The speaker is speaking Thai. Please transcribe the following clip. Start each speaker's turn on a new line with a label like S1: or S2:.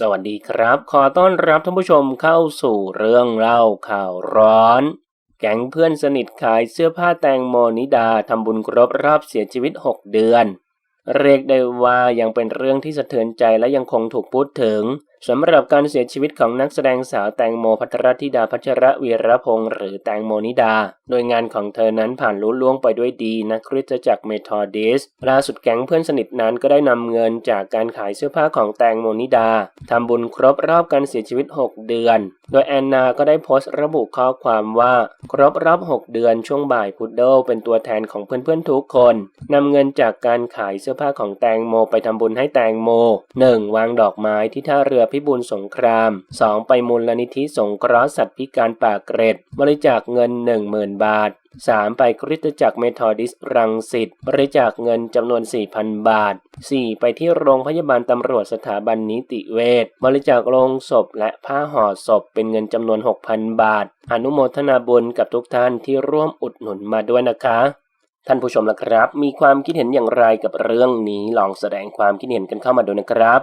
S1: สวัสดีครับ ขอต้อนรับท่านผู้ชมเข้าสู่เรื่องเล่าข่าวร้อน แก๊งเพื่อนสนิทขายเสื้อผ้าแตงโมนิดาทำบุญครบรอบเสียชีวิต 6 เดือน เรียกได้ว่ายังเป็นเรื่องที่สะเทือนใจและยังคงถูกพูดถึงสำหรับการเสียชีวิตของนักแสดงสาวแตงโมพัทรธิดาพัชระวีรพงศ์หรือแตงโมนิดา โดยงานของเธอนั้นผ่านลุล่วงไปด้วยดีนะคริสตจักรเมทอดิสล่าสุดแก๊งเพื่อนสนิทนั้นก็ได้นำเงินจากการขายเสื้อผ้าของแตงโมนิดาทำบุญครบรอบการเสียชีวิต 6 เดือน โดยแอนนาก็ได้โพสต์ระบุข้อความว่า ครบรอบ 6 เดือนช่วงบ่ายพุดเดิลเป็นตัวแทนของเพื่อนๆทุกคนนำเงินจากการขายเสื้อผ้าของแตงโมไปทำบุญให้แตงโม 1. วางดอกไม้ที่ท่าเรือพิบูลสงคราม 2. ไปมูลนิธิสงเคราะห์สัตว์พิการปากเกร็ด บริจาคเงิน 10,000 บาท 3. ไปคริสตจักรเมทอดิสรังสิตบริจาคเงินจำนวน 4,000 บาท 4. ไปที่โรงพยาบาลตำรวจสถาบันนิติเวชบริจาคโลงศพและผ้าห่อศพเป็นเงินจำนวน 6,000 บาท อนุโมทนาบุญกับทุกท่านที่ร่วมอุดหนุนมาด้วยนะคะ ท่านผู้ชมล่ะครับ มีความคิดเห็นอย่างไรกับเรื่องนี้ลองแสดงความคิดเห็นกันเข้ามาดูนะครับ